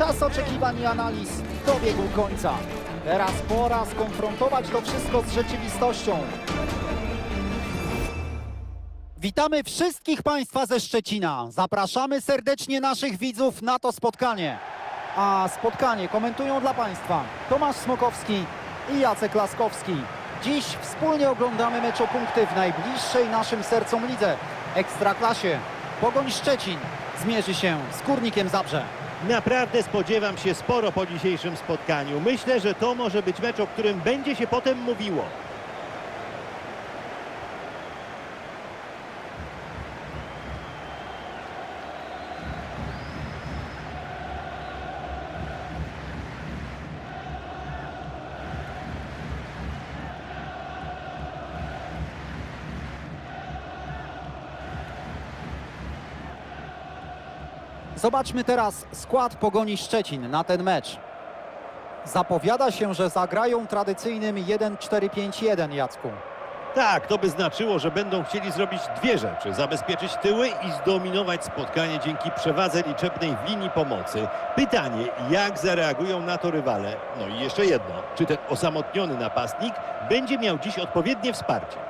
Czas oczekiwań i analiz dobiegł końca. Teraz pora skonfrontować to wszystko z rzeczywistością. Witamy wszystkich Państwa ze Szczecina. Zapraszamy serdecznie naszych widzów na to spotkanie. A spotkanie komentują dla Państwa Tomasz Smokowski i Jacek Laskowski. Dziś wspólnie oglądamy mecz o punkty w najbliższej naszym sercom lidze Ekstraklasie. Pogoń Szczecin zmierzy się z Górnikiem Zabrze. Naprawdę spodziewam się sporo po dzisiejszym spotkaniu. Myślę, że to może być mecz, o którym będzie się potem mówiło. Zobaczmy teraz skład Pogoni Szczecin na ten mecz. Zapowiada się, że zagrają tradycyjnym 1-4-5-1 Jacku. Tak, to by znaczyło, że będą chcieli zrobić dwie rzeczy. Zabezpieczyć tyły i zdominować spotkanie dzięki przewadze liczebnej w linii pomocy. Pytanie, jak zareagują na to rywale? No i jeszcze jedno. Czy ten osamotniony napastnik będzie miał dziś odpowiednie wsparcie?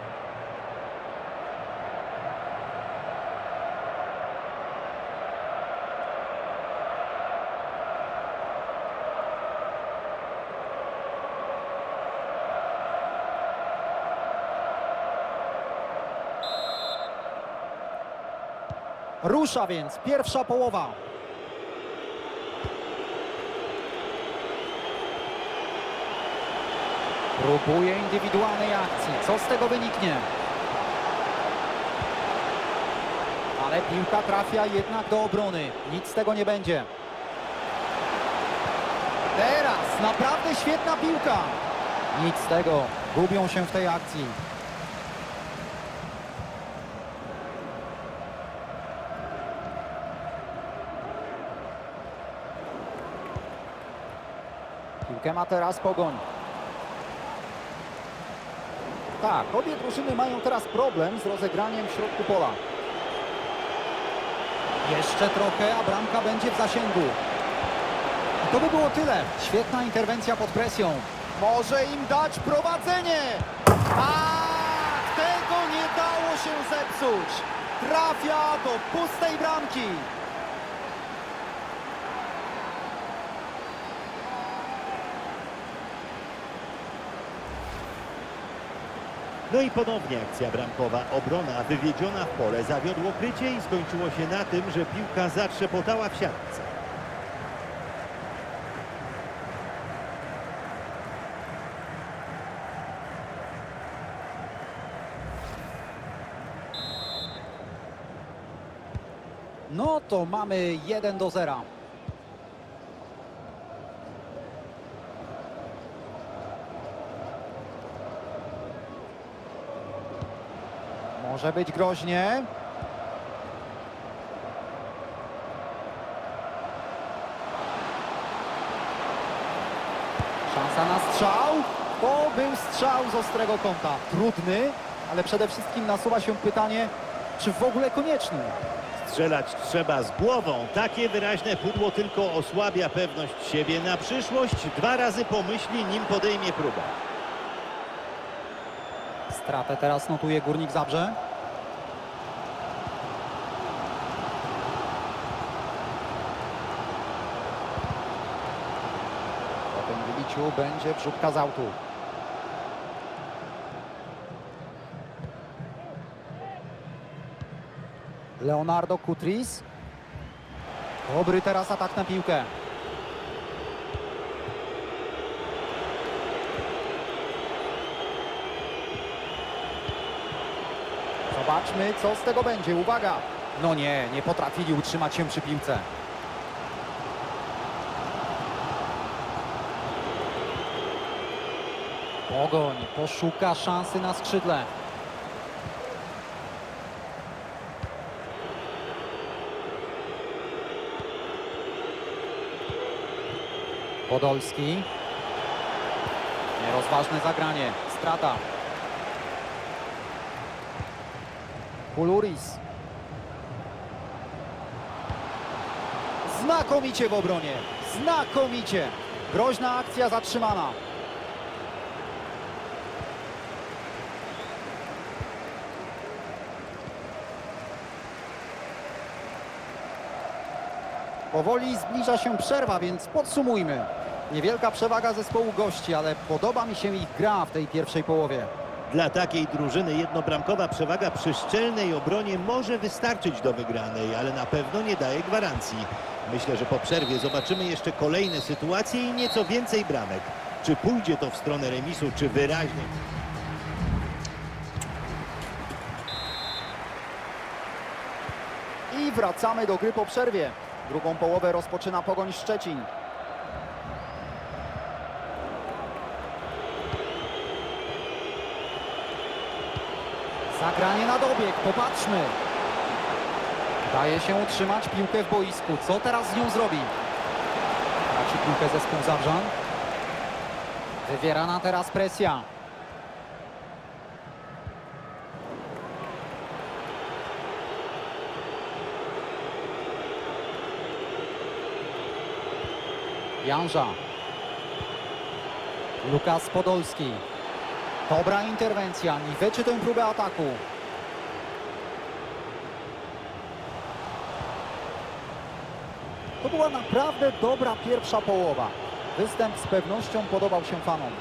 Rusza więc pierwsza połowa. Próbuje indywidualnej akcji. Co z tego wyniknie? Ale piłka trafia jednak do obrony. Nic z tego nie będzie. Teraz naprawdę świetna piłka. Nic z tego. Gubią się w tej akcji. Piłkę ma teraz Pogoń. Tak, obie drużyny mają teraz problem z rozegraniem w środku pola. Jeszcze trochę, a bramka będzie w zasięgu. I to by było tyle. Świetna interwencja pod presją. Może im dać prowadzenie. Tak, tego nie dało się zepsuć. Trafia do pustej bramki. No i ponownie akcja bramkowa. Obrona wywiedziona w pole zawiodło krycie i skończyło się na tym, że piłka zatrzepotała w siatce. No to mamy 1 do 0. Może być groźnie. Szansa na strzał. To był strzał z ostrego kąta. Trudny, ale przede wszystkim nasuwa się pytanie, czy w ogóle konieczny. Strzelać trzeba z głową. Takie wyraźne pudło tylko osłabia pewność siebie. Na przyszłość dwa razy pomyśli, nim podejmie próbę. Stratę teraz notuje Górnik Zabrze. Po tym wybiciu będzie wrzutka z autu. Leonardo Kutris. Dobry teraz atak na piłkę. Zobaczmy, co z tego będzie. Uwaga! No nie, nie potrafili utrzymać się przy piłce. Pogoń poszuka szansy na skrzydle. Podolski. Nierozważne zagranie. Strata. Kuluris. Znakomicie w obronie. Znakomicie. Groźna akcja zatrzymana. Powoli zbliża się przerwa, więc podsumujmy. Niewielka przewaga zespołu gości, ale podoba mi się ich gra w tej pierwszej połowie. Dla takiej drużyny jednobramkowa przewaga przy szczelnej obronie może wystarczyć do wygranej, ale na pewno nie daje gwarancji. Myślę, że po przerwie zobaczymy jeszcze kolejne sytuacje i nieco więcej bramek. Czy pójdzie to w stronę remisu, czy wyraźnie I wracamy do gry po przerwie. Drugą połowę rozpoczyna Pogoń Szczecin. Zagranie na dobieg, popatrzmy. Daje się utrzymać piłkę w boisku. Co teraz z nią zrobi? Traci piłkę zespół Zawrzan. Wywierana teraz presja. Janża. Lukas Podolski. Dobra interwencja, niweczy tę próbę ataku. To była naprawdę dobra pierwsza połowa. Występ z pewnością podobał się fanom.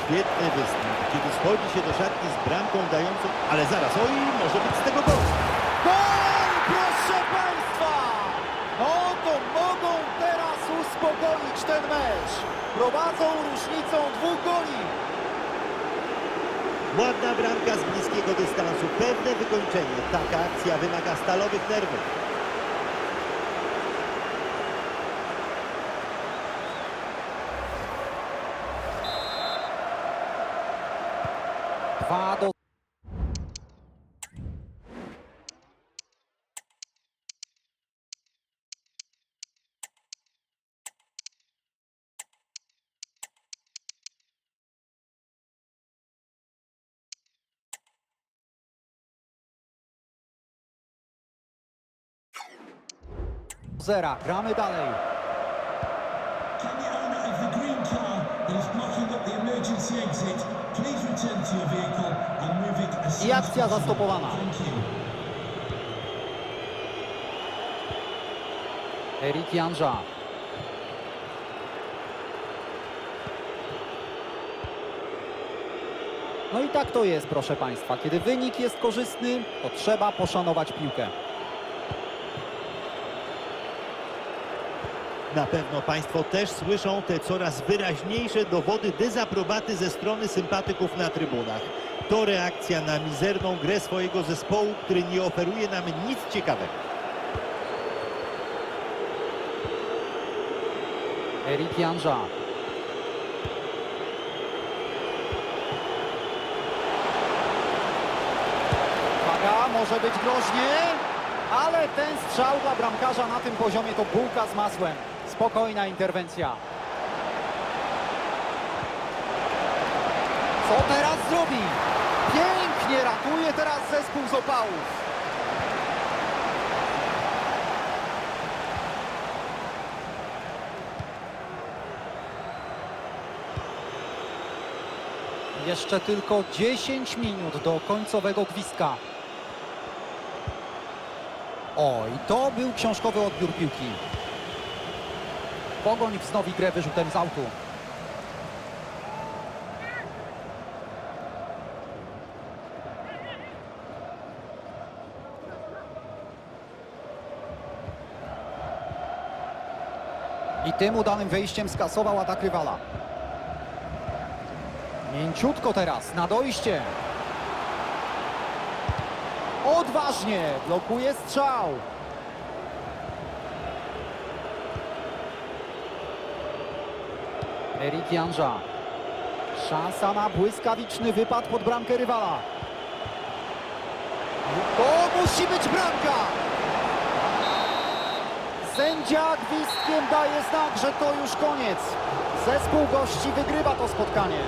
Świetny występ, kiedy schodzi się do szatni z bramką dającą... Ale zaraz, oj, może być z tego gol. Gol, proszę Państwa! No to mogą teraz uspokoić ten mecz. Prowadzą różnicą dwóch goli. Ładna bramka z bliskiego dystansu, pewne wykończenie. Taka akcja wymaga stalowych nerwów. Move it as I akcja zastopowana. Erik Janża. No i tak to jest, proszę Państwa. Kiedy wynik jest korzystny, to trzeba poszanować piłkę. Na pewno Państwo też słyszą te coraz wyraźniejsze dowody dezaprobaty ze strony sympatyków na trybunach. To reakcja na mizerną grę swojego zespołu, który nie oferuje nam nic ciekawego. Erik Janża. Uwaga, może być groźnie, ale ten strzał dla bramkarza na tym poziomie to bułka z masłem. Spokojna interwencja. Co teraz zrobi? Pięknie ratuje teraz zespół z opałów. Jeszcze tylko 10 minut do końcowego gwizdka. O, i to był książkowy odbiór piłki. Pogoń wznowi grę wyrzutem z autu. I tym udanym wejściem skasował atak rywala. Mięciutko teraz, na dojście. Odważnie blokuje strzał. Erik Janża. Szansa na błyskawiczny wypad pod bramkę rywala. To musi być bramka! Sędzia gwizdkiem daje znak, że to już koniec. Zespół gości wygrywa to spotkanie.